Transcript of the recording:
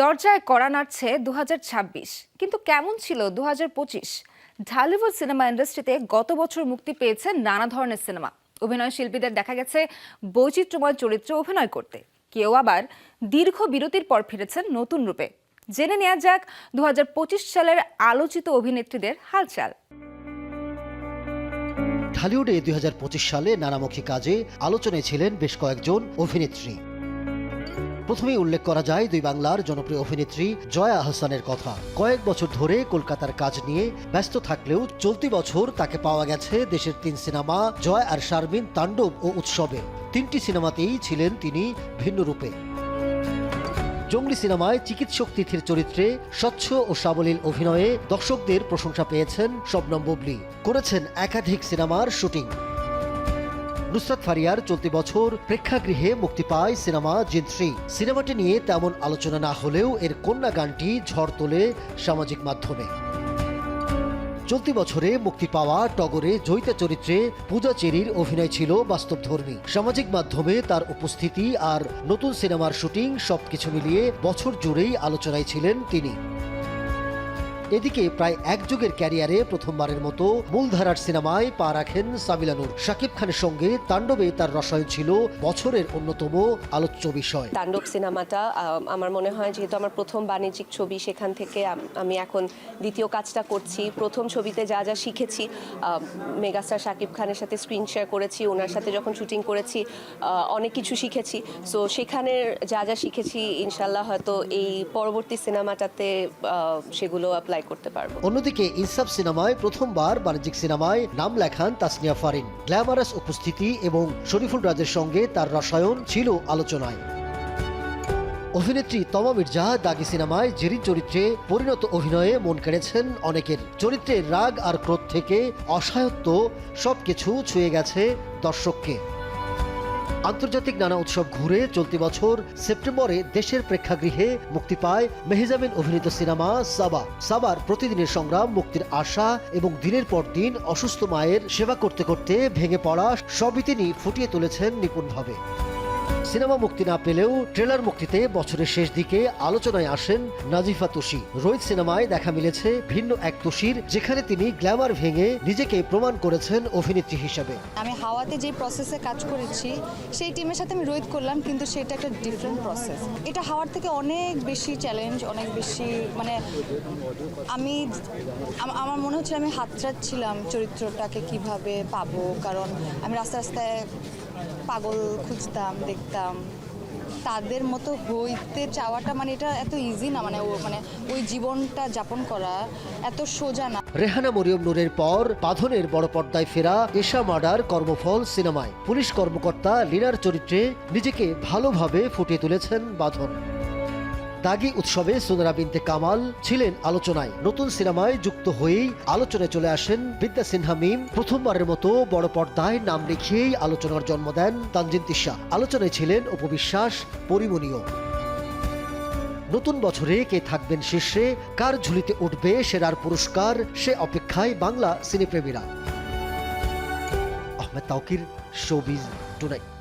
দরজায় কড়া নাড়ছে দু হাজার ছাব্বিশ। কিন্তু কেমন ছিল দু হাজার পঁচিশ? ঢালিউড সিনেমা ইন্ডাস্ট্রিতে গত বছর মুক্তি পেয়েছে নানা ধরনের সিনেমা। অভিনয় শিল্পীদের দেখা গেছে বৈচিত্র্যময় চরিত্রে অভিনয় করতে। কেউ আবার দীর্ঘ বিরতির পর ফিরেছেন নতুন রূপে। জেনে নেওয়া যাক দু হাজার পঁচিশ সালের আলোচিত অভিনেত্রীদের হালচাল। ঢালিউডে দু হাজার পঁচিশ সালে নানামুখী কাজে আলোচনায় ছিলেন বেশ কয়েকজন অভিনেত্রী। প্রথমেই উল্লেখ করা যায় দুই বাংলার জনপ্রিয় অভিনেত্রী জয়া আহসানের কথা। কয়েক বছর ধরে কলকাতার কাজ নিয়ে ব্যস্ত থাকলেও চলতি বছর তাকে পাওয়া গেছে দেশের তিন সিনেমা, জয় আর শারমিন তাণ্ডব ও উৎসবে। তিনটি সিনেমাতেই ছিলেন তিনি ভিন্ন রূপে। জঙ্গলি সিনেমায় চিকিৎসক তিথির চরিত্রে স্বচ্ছ ও সাবলীল অভিনয়ে দর্শকদের প্রশংসা পেয়েছেন শবনম বুবলি। করেছেন একাধিক সিনেমার শুটিং। নুসরাত ফারিয়ার চলতি বছর প্রেক্ষাগৃহে মুক্তি পায় সিনেমা জিন্ত্রী। সিনেমাটি নিয়ে তেমন আলোচনা না হলেও এর কন্যা গানটি ঝড় তোলে সামাজিক মাধ্যমে। চলতি বছরে মুক্তি পাওয়া টগরে জয়িতা চরিত্রে পূজা চেরির অভিনয় ছিল বাস্তবধর্মী। সামাজিক মাধ্যমে তার উপস্থিতি আর নতুন সিনেমার শুটিং সবকিছু মিলিয়ে বছর জুড়েই আলোচনায় ছিলেন তিনি। এদিকে প্রায় এক যুগের ক্যারিয়ারে প্রথমবারের মতো মূলধারার সিনেমায় পা রাখেন সাবিলানুর। শাকিব খানের সঙ্গে তাণ্ডবে তার রসায়ন ছিল বছরের অন্যতম আলোচ্য বিষয়। তাণ্ডব সিনেমাটা আমার মনে হয় যেহেতু আমার প্রথম বাণিজ্যিক ছবি সেখান থেকে আমি এখন দ্বিতীয় কাজটা করছি। প্রথম ছবিতে যা যা শিখেছি মেগাস্টার শাকিব খানের সাথে স্ক্রিন শেয়ার করেছি, ওনার সাথে যখন শুটিং করেছি অনেক কিছু শিখেছি। সো সেখানের যা যা শিখেছি, ইনশাল্লাহ হয়তো এই পরবর্তী সিনেমাটাতে সেগুলো অ্যাপ্লাই করতে পারব। অন্যদিকে ইনসাফ সিনেমায় প্রথমবার বাণিজ্যিক সিনেমায় নাম লেখান তাসনিয়া ফারিন। গ্ল্যামারাস উপস্থিতি এবং শরীফুল রাজের সঙ্গে তার রসায়ন ছিল আলোচনায়। অভিনেত্রী তমা মির্জা দাগি সিনেমায় জেরিন চরিত্রে পরিণত অভিনয়ে মন কেড়েছেন অনেকের। চরিত্রের রাগ আর ক্রোধ থেকে অসহায়ত্ব সবকিছু ছুঁয়ে গেছে দর্শককে। আন্তর্জাতিক নানা উৎসব ঘুরে চলতি বছর সেপ্টেম্বরে দেশের প্রেক্ষাগৃহে মুক্তি পায় মেহজামিন অভিনীত সিনেমা সাবা। সাবার প্রতিদিনের সংগ্রাম, মুক্তির আশা এবং দিনের পর দিন অসুস্থ মায়ের সেবা করতে করতে ভেঙে পড়া সবই তিনি ফুটিয়ে তুলেছেন নিপুণভাবে। সিনেমা মুক্তি না পেলেও ট্রেলার মুক্তিতে বছরের শেষ দিকে আলোচনায় আসেন নাজিফা তুষি রোহিত সিনেমায় দেখা মিলেছে ভিন্ন এক তুষির যেখানে তিনি গ্ল্যামার ভেঙে নিজেকে প্রমাণ করেছেন অভিনেত্রী হিসেবে। আমি হাওয়াতে যে প্রসেসে কাজ করেছি, সেই টিমের সাথে আমি রোহিত করলাম, কিন্তু সেটা একটা ডিফারেন্ট প্রসেস এটা হাওয়ার থেকে অনেক বেশি চ্যালেঞ্জ অনেক বেশি মানে আমি আমার মনে হচ্ছে আমি হাতড়াচ্ছিলাম চরিত্রটাকে কীভাবে পাবো, কারণ আমি রাস্তায় রাস্তায় পাগল খুঁজতাম, দেখতাম। তাদের মতো হইতে চাওয়াটা মানে এটা এত ইজি না মানে মানে ওই জীবনটা যাপন করা এত সোজা না। রেহানা মরিয়ম নূরের পর বাঁধনের বড় পর্দায় ফেরা এশা মার্ডার কর্মফল সিনেমায়। পুলিশ কর্মকর্তা লিনার চরিত্রে নিজেকে ভালোভাবে ফুটিয়ে তুলেছেন বাঁধন। দাগি উৎসবে সোনারা বিনতে কামাল ছিলেন আলোচনায়। নতুন সিনেমায় যুক্ত হয়েই আলোচনায় চলে আসেন বিদ্যা সিনহা মিম। প্রথমবারের মতো বড় পর্দায় নাম লিখিয়েই আলোচনার জন্ম দেন তানজিন তিশা। আলোচনায় ছিলেন উপবিশ্বাস পরিমণীয় নতুন বছরে কে থাকবেন শীর্ষে, কার ঝুলিতে উঠবে সেরার পুরস্কার, সে অপেক্ষায় Bangla সিনেপ্রেমীরা। Ahmed Taukir, showbiz tonight